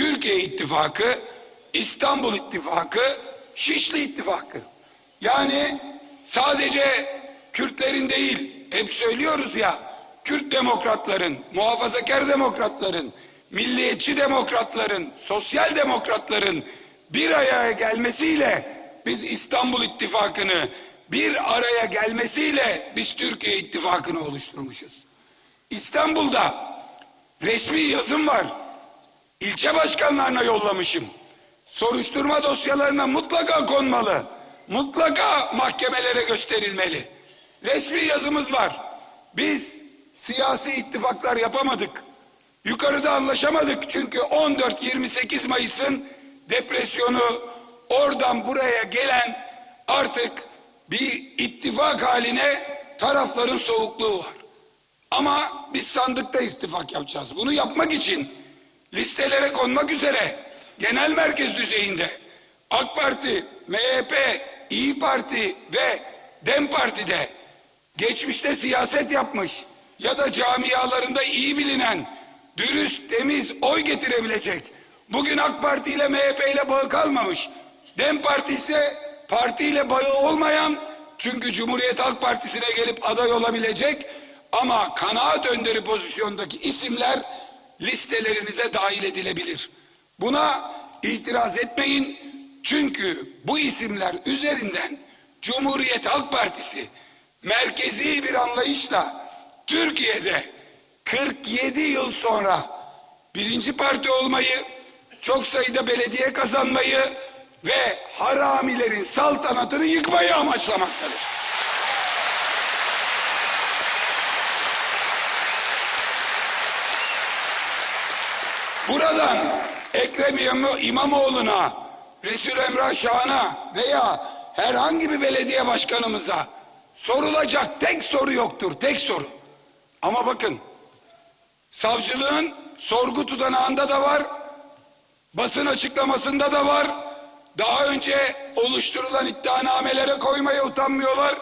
Türkiye İttifakı, İstanbul İttifakı, Şişli İttifakı. Yani sadece Kürtlerin değil, hep söylüyoruz ya, Kürt demokratların, muhafazakar demokratların, milliyetçi demokratların, sosyal demokratların bir araya gelmesiyle biz İstanbul İttifakı'nı bir araya gelmesiyle biz Türkiye İttifakı'nı oluşturmuşuz. İstanbul'da resmi yazım var. İlçe başkanlarına yollamışım. Soruşturma dosyalarına mutlaka konmalı. Mutlaka mahkemelere gösterilmeli. Resmi yazımız var. Biz siyasi ittifaklar yapamadık. Yukarıda anlaşamadık çünkü 14-28 Mayıs'ın depresyonu oradan buraya gelen artık bir ittifak haline tarafların soğukluğu var. Ama biz sandıkta ittifak yapacağız. Bunu yapmak için listelere konmak üzere genel merkez düzeyinde AK Parti, MHP, İyi Parti ve DEM Parti'de geçmişte siyaset yapmış ya da camialarında iyi bilinen dürüst, temiz oy getirebilecek. Bugün AK Parti ile MHP ile bağı kalmamış. DEM Parti ise partiyle bağı olmayan çünkü Cumhuriyet Halk Partisi'ne gelip aday olabilecek ama kanaat önderi pozisyondaki isimler listelerinize dahil edilebilir. Buna itiraz etmeyin. Çünkü bu isimler üzerinden Cumhuriyet Halk Partisi merkezi bir anlayışla Türkiye'de 47 yıl sonra birinci parti olmayı, çok sayıda belediye kazanmayı ve haramilerin saltanatını yıkmayı amaçlamaktadır. Buradan Ekrem İmam- İmamoğlu'na, Resul Emrah Şahan'a veya herhangi bir belediye başkanımıza sorulacak tek soru yoktur, tek soru. Ama bakın, savcılığın sorgu tutanağında da var, basın açıklamasında da var, daha önce oluşturulan iddianamelere koymaya utanmıyorlar.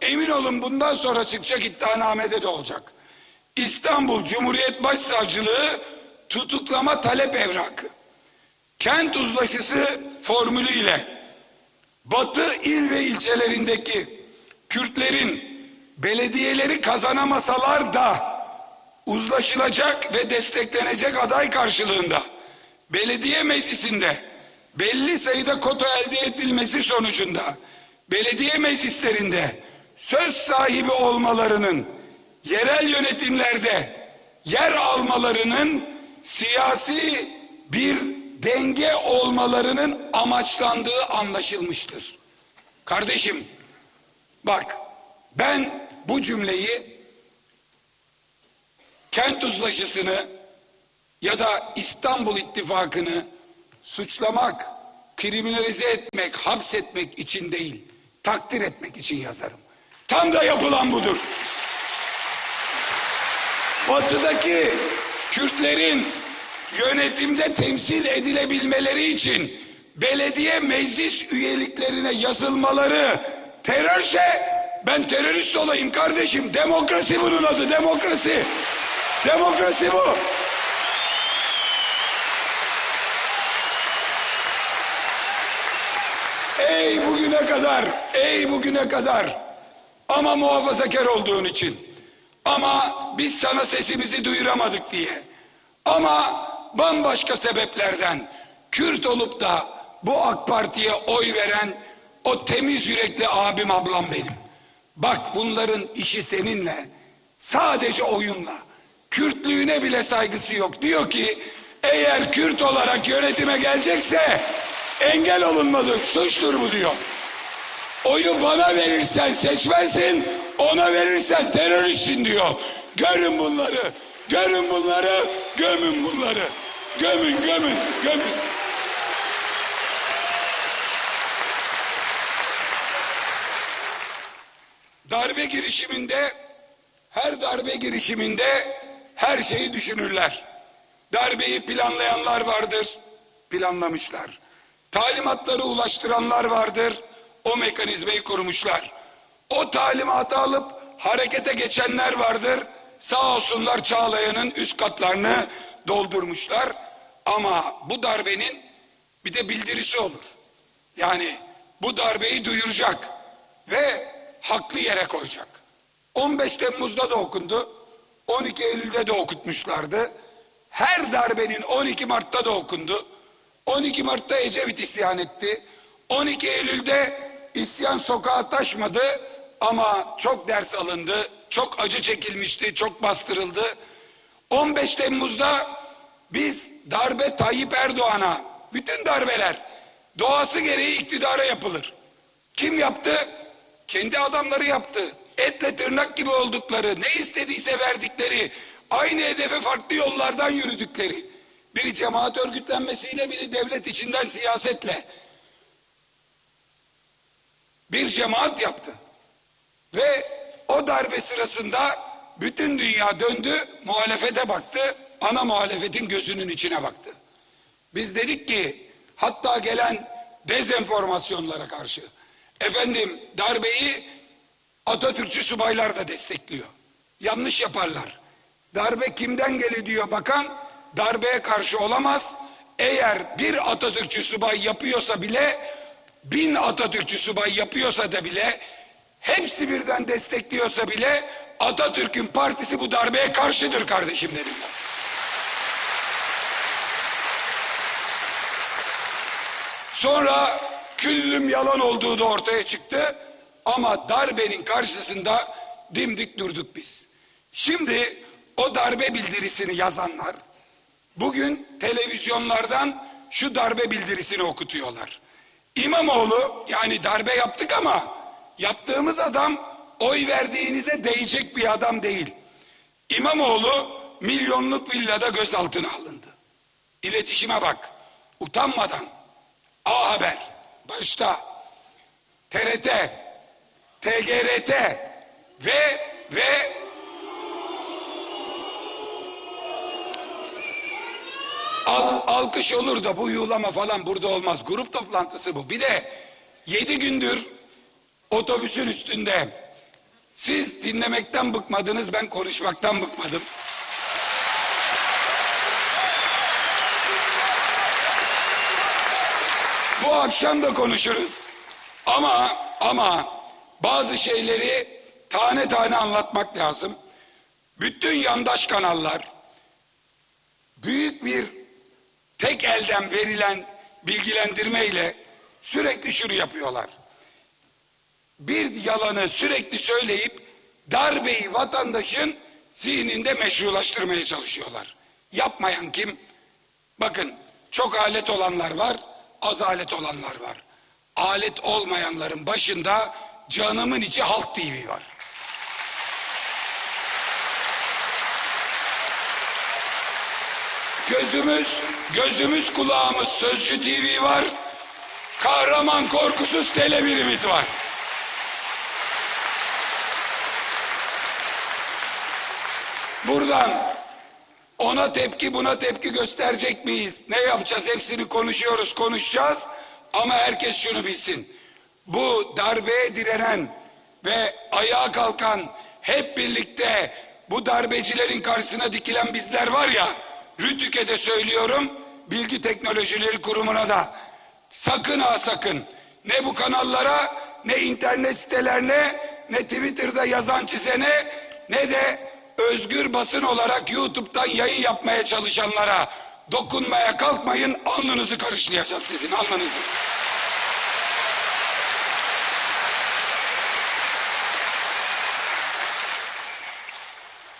Emin olun bundan sonra çıkacak iddianamede de olacak. İstanbul Cumhuriyet Başsavcılığı tutuklama talep evrakı. Kent uzlaşısı formülüyle Batı il ve ilçelerindeki Kürtlerin belediyeleri kazanamasalar da uzlaşılacak ve desteklenecek aday karşılığında belediye meclisinde belli sayıda kota elde edilmesi sonucunda belediye meclislerinde söz sahibi olmalarının yerel yönetimlerde yer almalarının siyasi bir denge olmalarının amaçlandığı anlaşılmıştır. Kardeşim bak ben bu cümleyi kent uzlaşısını ya da İstanbul İttifakı'nı suçlamak, kriminalize etmek, hapsetmek için değil, takdir etmek için yazarım. Tam da yapılan budur. Batıdaki Kürtlerin yönetimde temsil edilebilmeleri için belediye meclis üyeliklerine yazılmaları terörse ben terörist olayım kardeşim. Demokrasi bunun adı demokrasi. Demokrasi bu. Ey bugüne kadar, ey bugüne kadar ama muhafazakar olduğun için ama biz sana sesimizi duyuramadık diye ama bambaşka sebeplerden Kürt olup da bu AK Parti'ye oy veren o temiz yürekli abim ablam benim. Bak bunların işi seninle sadece oyunla Kürtlüğüne bile saygısı yok. Diyor ki eğer Kürt olarak yönetime gelecekse engel olunmalı suçtur bu diyor. Oyu bana verirsen seçmensin, ona verirsen teröristsin diyor. Görün bunları, görün bunları, gömün bunları. Gömün, gömün, gömün. Darbe girişiminde, her darbe girişiminde her şeyi düşünürler. Darbeyi planlayanlar vardır, planlamışlar. Talimatları ulaştıranlar vardır, o mekanizmayı kurmuşlar. O talimatı alıp harekete geçenler vardır, sağ olsunlar Çağlayan'ın üst katlarını doldurmuşlar. Ama bu darbenin bir de bildirisi olur. Yani bu darbeyi duyuracak ve haklı yere koyacak. 15 Temmuz'da da okundu. 12 Eylül'de de okutmuşlardı. Her darbenin 12 Mart'ta da okundu. 12 Mart'ta Ecevit isyan etti. 12 Eylül'de isyan sokağa taşmadı ama çok ders alındı. Çok acı çekilmişti, çok bastırıldı. 15 Temmuz'da biz darbe Tayyip Erdoğan'a, bütün darbeler doğası gereği iktidara yapılır. Kim yaptı? Kendi adamları yaptı. Etle tırnak gibi oldukları, ne istediyse verdikleri, aynı hedefe farklı yollardan yürüdükleri. Biri cemaat örgütlenmesiyle, biri devlet içinden siyasetle. Bir cemaat yaptı. Ve o darbe sırasında bütün dünya döndü, muhalefete baktı, ana muhalefetin gözünün içine baktı. Biz dedik ki hatta gelen dezenformasyonlara karşı efendim darbeyi Atatürkçü subaylar da destekliyor. Yanlış yaparlar. Darbe kimden geliyor diyor bakan darbeye karşı olamaz. Eğer bir Atatürkçü subay yapıyorsa bile bin Atatürkçü subay yapıyorsa da bile hepsi birden destekliyorsa bile Atatürk'ün partisi bu darbeye karşıdır kardeşim dedim ben. Sonra küllüm yalan olduğu da ortaya çıktı. Ama darbenin karşısında dimdik durduk biz. Şimdi o darbe bildirisini yazanlar bugün televizyonlardan şu darbe bildirisini okutuyorlar. İmamoğlu yani darbe yaptık ama yaptığımız adam oy verdiğinize değecek bir adam değil. İmamoğlu milyonluk villada gözaltına alındı. İletişime bak. Utanmadan. A Haber. Başta. TRT. TGRT. Ve ve Al, alkış olur da bu yuğlama falan burada olmaz. Grup toplantısı bu. Bir de yedi gündür otobüsün üstünde siz dinlemekten bıkmadınız ben konuşmaktan bıkmadım. Bu akşam da konuşuruz. Ama ama bazı şeyleri tane tane anlatmak lazım. Bütün yandaş kanallar büyük bir tek elden verilen bilgilendirmeyle sürekli şunu yapıyorlar. Bir yalanı sürekli söyleyip darbeyi vatandaşın zihninde meşrulaştırmaya çalışıyorlar. Yapmayan kim? Bakın çok alet olanlar var, az alet olanlar var. Alet olmayanların başında canımın içi Halk TV var. Gözümüz, gözümüz kulağımız Sözcü TV var. Kahraman korkusuz tele var. Buradan ona tepki buna tepki gösterecek miyiz? Ne yapacağız? Hepsini konuşuyoruz, konuşacağız. Ama herkes şunu bilsin. Bu darbeye direnen ve ayağa kalkan hep birlikte bu darbecilerin karşısına dikilen bizler var ya, Rütük'e de söylüyorum, Bilgi Teknolojileri Kurumu'na da sakın ha sakın ne bu kanallara ne internet sitelerine ne Twitter'da yazan çizene ne de özgür basın olarak YouTube'dan yayın yapmaya çalışanlara dokunmaya kalkmayın alnınızı karışlayacağız sizin alnınızı.